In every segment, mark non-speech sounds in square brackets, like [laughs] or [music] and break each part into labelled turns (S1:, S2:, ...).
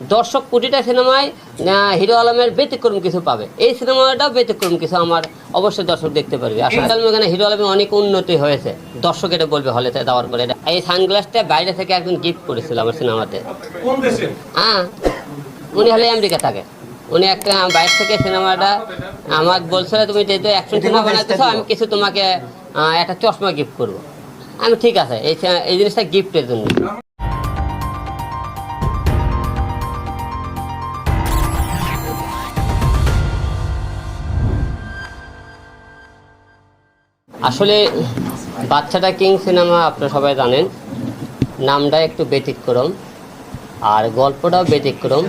S1: দর্শক প্রতিটা সিনেমায় হিরো আলমের ব্যতিক্রম কিছু পাবে। এই সিনেমাটাও ব্যতিক্রম কিছু আমার অবশ্যই দর্শক দেখতে পারবে। আসলে এখানে হিরো আলমের অনেক উন্নতি হয়েছে। দর্শক এটা বলবে হলেতে দেওয়ার পরে এই সানগ্লাসটা বাইরে থেকে একজন গিফট করেছিল আমার সিনেমাতে। হ্যাঁ উনি হলে আমেরিকা থাকে। উনি একটা বাইরে থেকে সিনেমাটা আমাকে বলছিল তুমি যেহেতু অ্যাকশন সিনেমা বানাতেছো আমি কিছু তোমাকে একটা চশমা গিফট করব। আমি ঠিক আছে এই এই জিনিসটা গিফটের জন্য। আসলে বাচ্চাটা কিং সিনেমা আপনারা সবাই জানেন। নামটা একটু ব্যতিক্রম, আর গল্পটাও ব্যতিক্রম।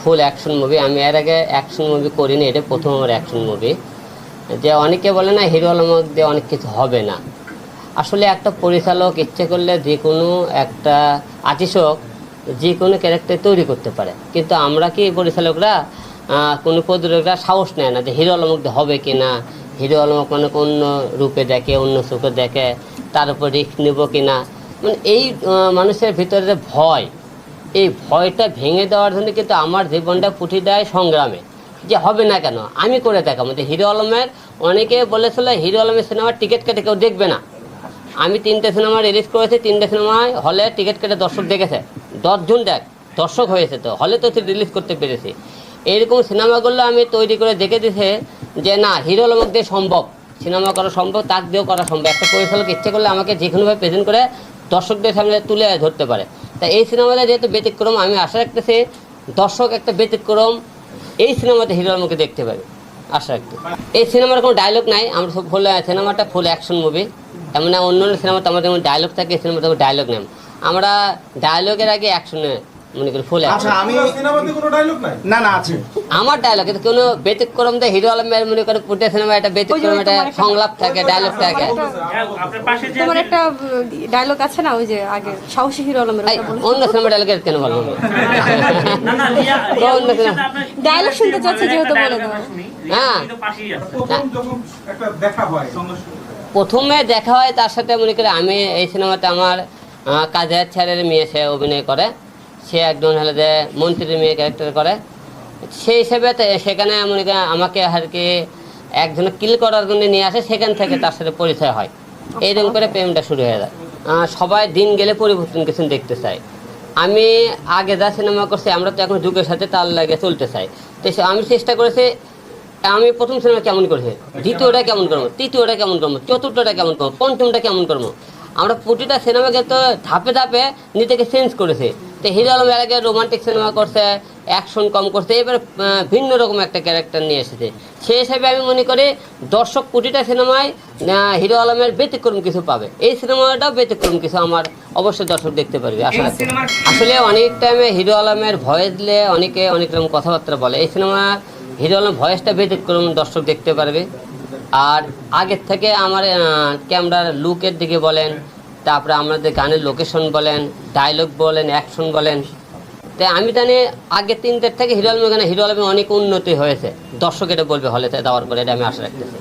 S1: ফুল অ্যাকশন মুভি, আমি এর আগে অ্যাকশন মুভি করিনি, এটা প্রথম আমার অ্যাকশন মুভি। যে অনেকে বলে না, হিরো আলম দিয়ে অনেক কিছু হবে না। আসলে একটা পরিচালক ইচ্ছে করলে যে কোনো একটা আর্টিস্টক যে কোনো ক্যারেক্টার তৈরি করতে পারে। কিন্তু আমরা কি পরিচালকরা কোনো প্রযোজকরা সাহস নেয় না যে হিরো আলম মধ্যে হবে কি না হিরো আলমক মানে অন্য রূপে দেখে, অন্য চোখে দেখে, তার উপর রিস্ক নেব কি না মানে এই মানুষের ভিতরে যে ভয়, এই ভয়টা ভেঙে দেওয়ার জন্য কিন্তু আমার জীবনটা পুঁটি দেয় সংগ্রামে। যে হবে না কেন? আমি করে দেখাবো। যে হিরো আলমের, অনেকে বলেছিল, হিরো আলমের সিনেমার টিকিট কেটে কেউ দেখবে না। আমি তিনটে সিনেমা রিলিজ করেছি, তিনটে সিনেমায় হলে টিকিট কেটে দর্শক দেখেছে। দশজন দেখ, দর্শক হয়েছে তো, হলে তো রিলিজ করতে পেরেছি। এইরকম সিনেমাগুলো আমি তৈরি করে দেখে দিছে যে না, হিরো আলমক দিয়ে সম্ভব, সিনেমা করা সম্ভব, তাক দিয়েও করা সম্ভব। একটা পরিচালক ইচ্ছে করলে আমাকে যে কোনোভাবে প্রেজেন্ট করে দর্শকদের সামনে তুলে ধরতে পারে। তা এই সিনেমাটা যেহেতু ব্যতিক্রম, আমি আশা রাখতেছি দর্শক একটা ব্যতিক্রম এই সিনেমাতে হিরো আলমকে দেখতে পাবে, আশা রাখতে এই সিনেমার কোনো ডায়লগ নাই, আমরা সব ফুল সিনেমাটা ফুল অ্যাকশন মুভি এমন অন্য অন্য সিনেমাতে আমাদের যেমন ডায়লগ থাকে, এই সিনেমাতে ডায়লগ নেই। আমরা ডায়লগের আগে অ্যাকশন অ্যাকশনে মনে করি ফুল
S2: আচ্ছা আমি
S3: কোনো ডায়লগ নাই?
S2: না না আছে।
S1: আমার ডায়লগ কিন্তু কোনো ব্যতিক্রম দেয় হিরো আলমের মনে করে পুটে সিনেমা একটা ব্যতিক্রম একটা সংলাপ থাকে ডায়লগ থাকে।
S4: তোমার একটা ডায়লগ আছে না ওই যে আগে সাহসী হিরো আলমের
S1: অন্য সিনেমা ডায়লগ কেন বলব? [laughs] অন্য সিনেমা
S4: ডায়লগ শুনতে চাচ্ছি যেহেতু বলে দাও
S1: হ্যাঁ।
S3: একটা দেখা হয়
S1: প্রথমে দেখা হয় তার সাথে মনে করি আমি এই সিনেমাতে আমার কাজের ছেলের মেয়ে সে অভিনয় করে। সে একজন হলে যে মন্ত্রীর মেয়ে ক্যারেক্টার করে। সেই হিসেবে সেখানে মনে আমাকে আর কি একজন কিল করার জন্য নিয়ে আসে সেখান থেকে তার সাথে পরিচয় হয়। এইরকম করে প্রেমটা শুরু হয়ে যায়। সবাই দিন গেলে পরিবর্তন কিছু দেখতে চাই আমি আগে যা সিনেমা করছি আমরা তো এখন যুগের সাথে তাল লাগে চলতে চাই। তো সে- আমি চেষ্টা করেছি আমি প্রথম সিনেমা কেমন করেছি? দ্বিতীয়টা কেমন করব? তৃতীয়টা কেমন করব? চতুর্থটা কেমন করব? পঞ্চমটা কেমন করব? আমরা প্রতিটা সিনেমাকে তো ধাপে ধাপে নিজেকে চেঞ্জ করেছি। তো হিরো আলম এর আগে রোমান্টিক সিনেমা করছে অ্যাকশন কম করছে এবার ভিন্ন রকম একটা ক্যারেক্টার নিয়ে এসেছে। সেই হিসাবে আমি মনে করি দর্শক প্রতিটা সিনেমায় হিরো আলমের ব্যতিক্রম কিছু পাবে। এই সিনেমাটাও ব্যতিক্রম কিছু আমার অবশ্যই দর্শক দেখতে পারবে আসলে আসলে অনেক টাইমে হিরো আলমের ভয়েস দিলে অনেকে অনেক রকম কথাবার্তা বলে। এই সিনেমা হিরো আলম ভয়েসটা ব্যতিক্রম দর্শক দেখতে পারবে। আর আগের থেকে আমার ক্যামেরার লুকের দিকে বলেন তারপরে আমাদের গানের লোকেশন বলেন ডায়লগ বলেন অ্যাকশন বলেন। তাই আমি জানি আগের তিনটের থেকে হিরো আলমের গানে হিরো আলমের অনেক উন্নতি হয়েছে। দর্শক এটা বলবে, হলে দেওয়ার পরে এটা আমি আশা রাখতেছি।